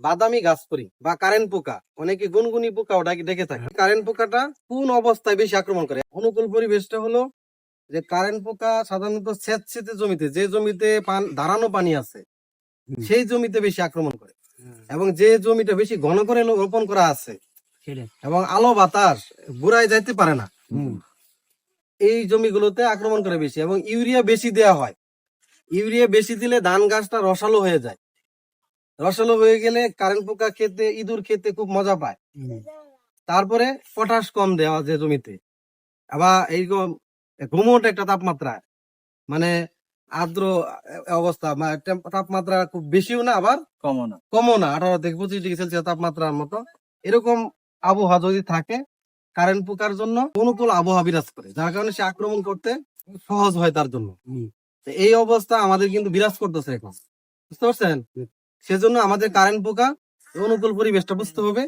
বাদামি গাছ করি বা কারেন্ট পোকা অনেকে গুনগুনি পোকা ওটাকে ডেকে থাকে। কারেন্ট পোকাটা কোন অবস্থায় বেশি আক্রমণ করে? অনুকূল পরিবেশটা হলো যে কারেন্ট পোকা সাধারণত স্যাঁতসেঁতে জমিতে যে জমিতে দাঁড়ানো পানি আছে সেই জমিতে বেশি আক্রমণ করে। এবং যে জমিটা বেশি ঘন করে রোপণ করা আছে এবং আলো বাতাস বুড়ায় যাইতে পারে না। এই জমিগুলোতে আক্রমণ করে বেশি এবং ইউরিয়া বেশি দেওয়া হয়। ইউরিয়া বেশি দিলে ধান গাছটা রসালো হয়ে যায়। রসালো হয়ে গেলে কারেন্ট পোকা খেতে ইঁদুর খেতে খুব মজা পায়। তারপরে পটাশ কম দেওয়া যে জমিতে। আবার এইরকম ঘুমট একটা তাপমাত্রা। মানে আর্দ্র অবস্থা মানে তাপমাত্রা খুব বেশিও না আবার কমন না। কমও না আঠারো থেকে পঁচিশ ডিগ্রি সেলসিয়াস তাপমাত্রার মতো। এরকম আবহাওয়া যদি থাকে কারেন্ট পোকার জন্য অনুকূল আবহাওয়া বিরাজ করে যার কারণে সে আক্রমণ করতে সহজ হয় তার জন্য। এই অবস্থা আমাদের কিন্তু বিরাজ করতেছে এখন। বুঝতে পারছেন? সেজন্য আমাদের কারেন্ট পোকা অনুকূল পরিবেশটা বুঝতে হবে।